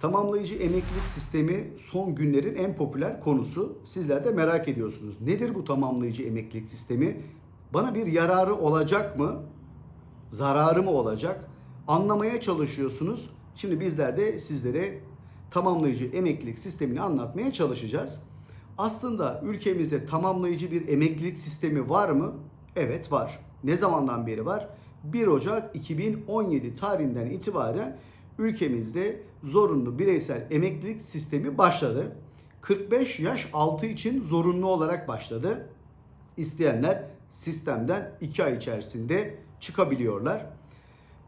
Tamamlayıcı emeklilik sistemi son günlerin en popüler konusu. Sizler de merak ediyorsunuz. Nedir bu tamamlayıcı emeklilik sistemi? Bana bir yararı olacak mı? Zararı mı olacak? Anlamaya çalışıyorsunuz. Şimdi bizler de sizlere tamamlayıcı emeklilik sistemini anlatmaya çalışacağız. Aslında ülkemizde tamamlayıcı bir emeklilik sistemi var mı? Evet var. Ne zamandan beri var? 1 Ocak 2017 tarihinden itibaren ülkemizde zorunlu bireysel emeklilik sistemi başladı. 45 yaş altı için zorunlu olarak başladı. İsteyenler sistemden 2 ay içerisinde çıkabiliyorlar.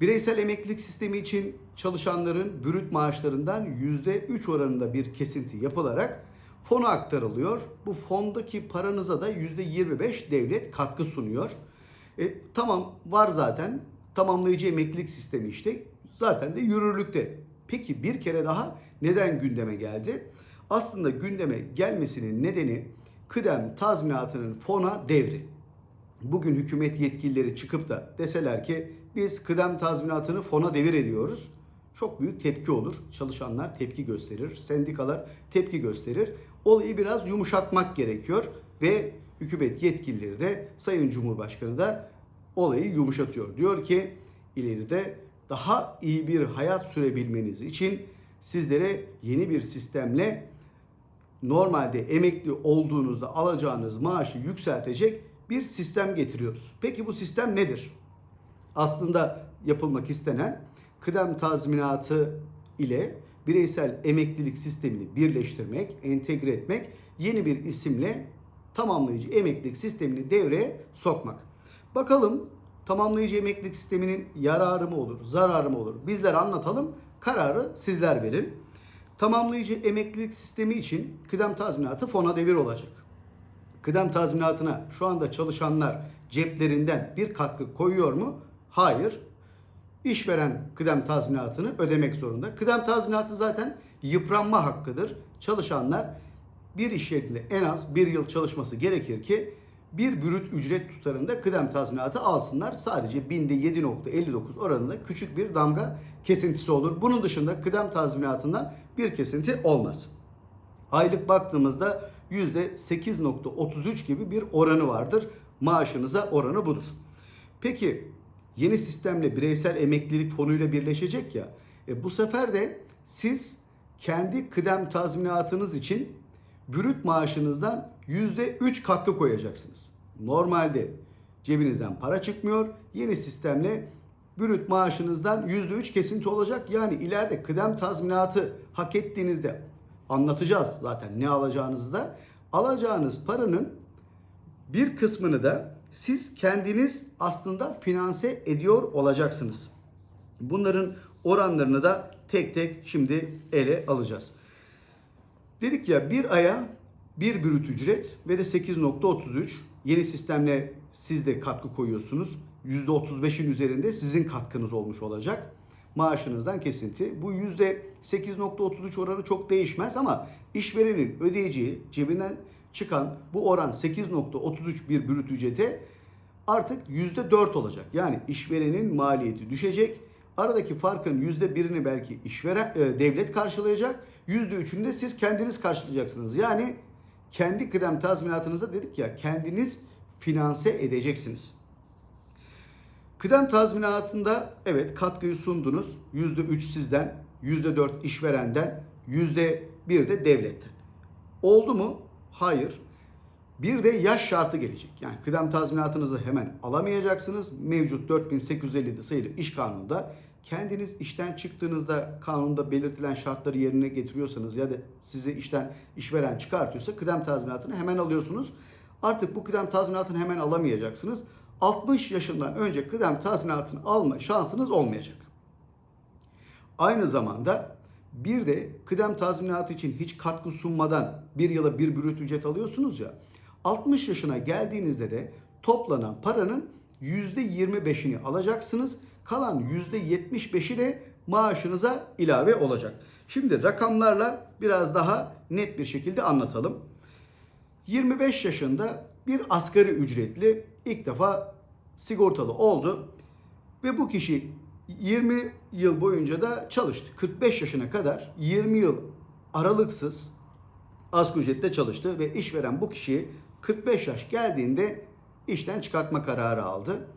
Bireysel emeklilik sistemi için çalışanların brüt maaşlarından %3 oranında bir kesinti yapılarak fona aktarılıyor. Bu fondaki paranıza da %25 devlet katkı sunuyor. E, tamam var zaten tamamlayıcı emeklilik sistemi işte zaten de yürürlükte. Peki bir kere daha neden gündeme geldi? Aslında gündeme gelmesinin nedeni kıdem tazminatının fona devri. Bugün hükümet yetkilileri çıkıp da deseler ki biz kıdem tazminatını fona devir ediyoruz. Çok büyük tepki olur. Çalışanlar tepki gösterir, sendikalar tepki gösterir. Olayı biraz yumuşatmak gerekiyor ve hükümet yetkilileri de Sayın Cumhurbaşkanı da olayı yumuşatıyor. Diyor ki ileride daha iyi bir hayat sürebilmeniz için sizlere yeni bir sistemle normalde emekli olduğunuzda alacağınız maaşı yükseltecek bir sistem getiriyoruz. Peki bu sistem nedir? Aslında yapılmak istenen kıdem tazminatı ile bireysel emeklilik sistemini birleştirmek, entegre etmek, yeni bir isimle tamamlayıcı emeklilik sistemini devreye sokmak. Bakalım tamamlayıcı emeklilik sisteminin yararı mı olur, zararı mı olur? Bizler anlatalım, kararı sizler verin. Tamamlayıcı emeklilik sistemi için kıdem tazminatı fona devir olacak. Kıdem tazminatına şu anda çalışanlar ceplerinden bir katkı koyuyor mu? Hayır. İşveren kıdem tazminatını ödemek zorunda. Kıdem tazminatı zaten yıpranma hakkıdır. Çalışanlar bir iş yerinde en az bir yıl çalışması gerekir ki bir bürüt ücret tutarında kıdem tazminatı alsınlar. Sadece binde 7.59 oranında küçük bir damga kesintisi olur. Bunun dışında kıdem tazminatından bir kesinti olmaz. Aylık baktığımızda %8.33 gibi bir oranı vardır. Maaşınıza oranı budur. Peki yeni sistemle bireysel emeklilik fonuyla birleşecek ya. E, bu sefer de siz kendi kıdem tazminatınız için brüt maaşınızdan %3 katkı koyacaksınız. Normalde cebinizden para çıkmıyor. Yeni sistemle brüt maaşınızdan %3 kesinti olacak. Yani ileride kıdem tazminatı hak ettiğinizde anlatacağız zaten ne alacağınızı da. Alacağınız paranın bir kısmını da siz kendiniz aslında finanse ediyor olacaksınız. Bunların oranlarını da tek tek şimdi ele alacağız. Dedik ya bir aya bir brüt ücret ve de 8.33 yeni sistemle siz de katkı koyuyorsunuz. %35'in üzerinde sizin katkınız olmuş olacak. Maaşınızdan kesinti. Bu %8.33 oranı çok değişmez ama işverenin ödeyeceği cebinden çıkan bu oran 8.33 bir brüt ücrete artık %4 olacak. Yani işverenin maliyeti düşecek. Aradaki farkın %1'ini belki işveren e, devlet karşılayacak. %3'ünü de siz kendiniz karşılayacaksınız. Yani kendi kıdem tazminatınızda dedik ya kendiniz finanse edeceksiniz. Kıdem tazminatında evet katkıyı sundunuz. %3 sizden, %4 işverenden, %1 de devletten. Oldu mu? Hayır. Bir de yaş şartı gelecek. Yani kıdem tazminatınızı hemen alamayacaksınız. Mevcut 4857 sayılı iş kanununda kendiniz işten çıktığınızda kanunda belirtilen şartları yerine getiriyorsanız ya da sizi işten işveren çıkartıyorsa kıdem tazminatını hemen alıyorsunuz. Artık bu kıdem tazminatını hemen alamayacaksınız. 60 yaşından önce kıdem tazminatını alma şansınız olmayacak. Aynı zamanda bir de kıdem tazminatı için hiç katkı sunmadan bir yıla bir brüt ücret alıyorsunuz ya. 60 yaşına geldiğinizde de toplanan paranın %25'ini alacaksınız. Kalan %75'i de maaşınıza ilave olacak. Şimdi rakamlarla biraz daha net bir şekilde anlatalım. 25 yaşında bir asgari ücretli ilk defa sigortalı oldu ve bu kişi 20 yıl boyunca da çalıştı. 45 yaşına kadar 20 yıl aralıksız asgari ücretle çalıştı ve işveren bu kişiyi 45 yaş geldiğinde işten çıkartma kararı aldı.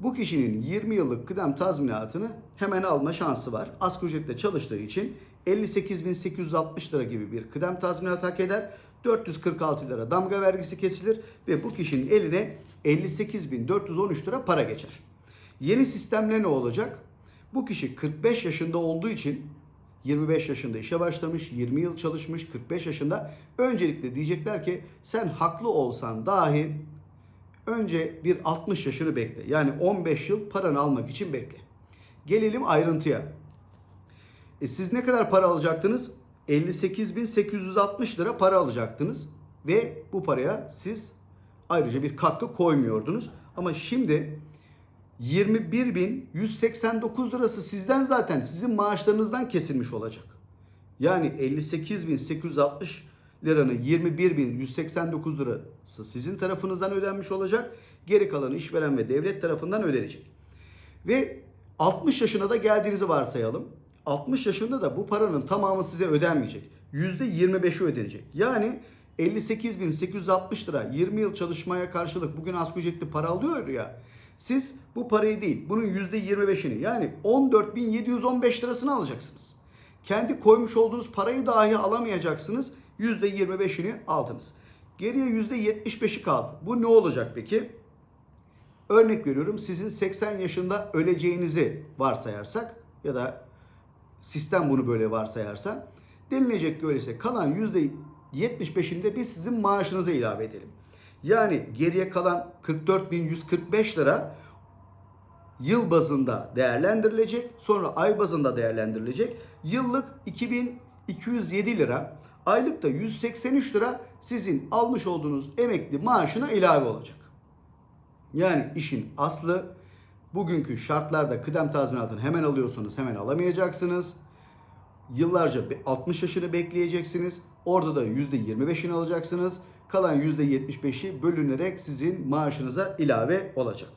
Bu kişinin 20 yıllık kıdem tazminatını hemen alma şansı var. Asgari ücretle çalıştığı için 58.860 lira gibi bir kıdem tazminatı hak eder. 446 lira damga vergisi kesilir ve bu kişinin eline 58.413 lira para geçer. Yeni sistemle ne olacak? Bu kişi 45 yaşında olduğu için 25 yaşında işe başlamış, 20 yıl çalışmış, 45 yaşında. Öncelikle diyecekler ki sen haklı olsan dahi önce bir 60 yaşını bekle. Yani 15 yıl paranı almak için bekle. Gelelim ayrıntıya. E siz ne kadar para alacaktınız? 58.860 lira para alacaktınız ve bu paraya siz ayrıca bir katkı koymuyordunuz. Ama şimdi 21.189 lirası sizden zaten sizin maaşlarınızdan kesilmiş olacak. Yani 58.860 liranın 21.189 lirası sizin tarafınızdan ödenmiş olacak. Geri kalanı işveren ve devlet tarafından ödenecek. Ve 60 yaşına da geldiğinizi varsayalım. 60 yaşında da bu paranın tamamı size ödenmeyecek. %25'i ödenecek. Yani 58.860 lira 20 yıl çalışmaya karşılık bugün asgari ücretli para alıyor ya. Siz bu parayı değil bunun %25'ini yani 14.715 lirasını alacaksınız. Kendi koymuş olduğunuz parayı dahi alamayacaksınız. %25'ini aldınız. Geriye %75'i kaldı. Bu ne olacak peki? Örnek veriyorum sizin 80 yaşında öleceğinizi varsayarsak ya da sistem bunu böyle varsayarsa denilecek ki öyleyse kalan %75'inde biz sizin maaşınıza ilave edelim. Yani geriye kalan 44.145 lira yıl bazında değerlendirilecek. Sonra ay bazında değerlendirilecek. Yıllık 2207 lira, aylık da 183 lira sizin almış olduğunuz emekli maaşına ilave olacak. Yani işin aslı bugünkü şartlarda kıdem tazminatını hemen alıyorsanız hemen alamayacaksınız. Yıllarca 60 yaşını bekleyeceksiniz. Orada da %25'ini alacaksınız. Kalan %75'i bölünerek sizin maaşınıza ilave olacak.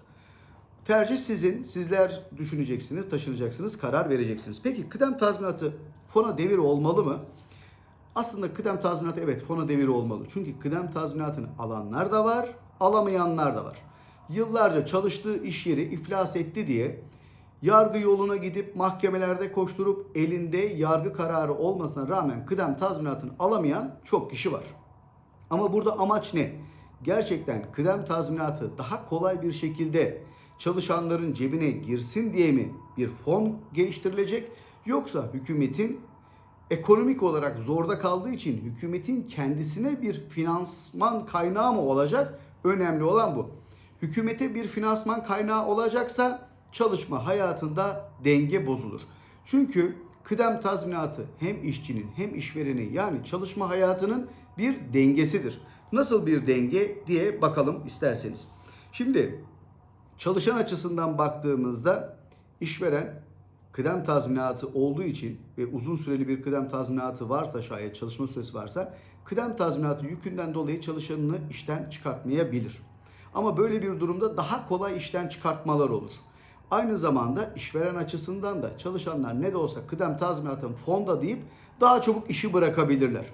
Tercih sizin. Sizler düşüneceksiniz, taşınacaksınız, karar vereceksiniz. Peki kıdem tazminatı fona devir olmalı mı? Aslında kıdem tazminatı evet fona devir olmalı. Çünkü kıdem tazminatını alanlar da var, alamayanlar da var. Yıllarca çalıştığı iş yeri iflas etti diye yargı yoluna gidip mahkemelerde koşturup elinde yargı kararı olmasına rağmen kıdem tazminatını alamayan çok kişi var. Ama burada amaç ne? Gerçekten kıdem tazminatı daha kolay bir şekilde çalışanların cebine girsin diye mi bir fon geliştirilecek yoksa hükümetin ekonomik olarak zorda kaldığı için hükümetin kendisine bir finansman kaynağı mı olacak? Önemli olan bu. Hükümete bir finansman kaynağı olacaksa çalışma hayatında denge bozulur. Çünkü kıdem tazminatı hem işçinin hem işverenin yani çalışma hayatının bir dengesidir. Nasıl bir denge diye bakalım isterseniz. Şimdi çalışan açısından baktığımızda işveren kıdem tazminatı olduğu için ve uzun süreli bir kıdem tazminatı varsa şayet çalışma süresi varsa kıdem tazminatı yükünden dolayı çalışanını işten çıkartmayabilir. Ama böyle bir durumda daha kolay işten çıkartmalar olur. Aynı zamanda işveren açısından da çalışanlar ne de olsa kıdem tazminatım fonda deyip daha çabuk işi bırakabilirler.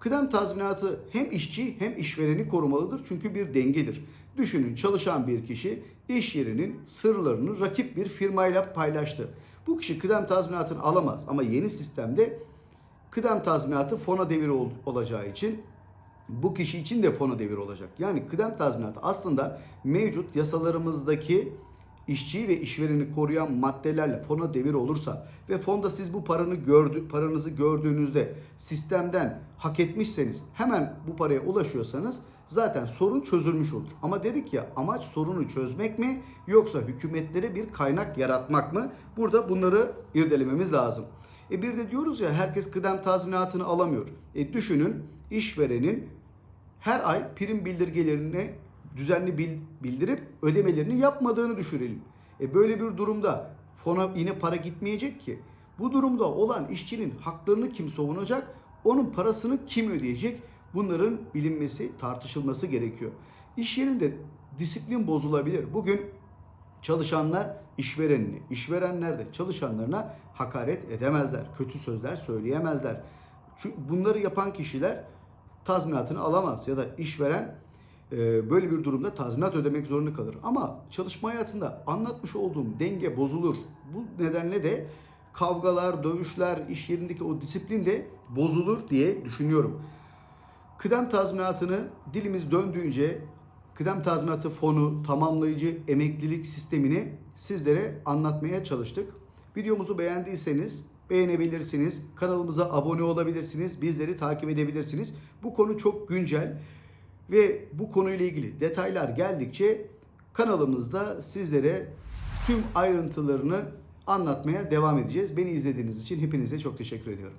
Kıdem tazminatı hem işçi hem işvereni korumalıdır çünkü bir dengedir. Düşünün çalışan bir kişi iş yerinin sırlarını rakip bir firmayla paylaştı. Bu kişi kıdem tazminatını alamaz ama yeni sistemde kıdem tazminatı fona devir ol- olacağı için bu kişi için de fona devir olacak. Yani kıdem tazminatı aslında mevcut yasalarımızdaki işçiyi ve işvereni koruyan maddelerle fona devir olursa ve fonda siz bu paranı gördü, paranızı gördüğünüzde sistemden hak etmişseniz hemen bu paraya ulaşıyorsanız zaten sorun çözülmüş olur. Ama dedik ya amaç sorunu çözmek mi yoksa hükümetlere bir kaynak yaratmak mı? Burada bunları irdelememiz lazım. E bir de diyoruz ya herkes kıdem tazminatını alamıyor. E düşünün işverenin her ay prim bildirgelerini düzenli bil- bildirip ödemelerini yapmadığını düşürelim. E böyle bir durumda fona yine para gitmeyecek ki. Bu durumda olan işçinin haklarını kim savunacak? Onun parasını kim ödeyecek? Bunların bilinmesi, tartışılması gerekiyor. İş yerinde disiplin bozulabilir. Bugün çalışanlar işverenini, işverenler de çalışanlarına hakaret edemezler, kötü sözler söyleyemezler. Çünkü bunları yapan kişiler tazminatını alamaz ya da işveren e, böyle bir durumda tazminat ödemek zorunda kalır. Ama çalışma hayatında anlatmış olduğum denge bozulur. Bu nedenle de kavgalar, dövüşler, iş yerindeki o disiplin de bozulur diye düşünüyorum. Kıdem tazminatını dilimiz döndüğünce kıdem tazminatı fonu, tamamlayıcı emeklilik sistemini sizlere anlatmaya çalıştık. Videomuzu beğendiyseniz beğenebilirsiniz. Kanalımıza abone olabilirsiniz. Bizleri takip edebilirsiniz. Bu konu çok güncel ve bu konuyla ilgili detaylar geldikçe kanalımızda sizlere tüm ayrıntılarını anlatmaya devam edeceğiz. Beni izlediğiniz için hepinize çok teşekkür ediyorum.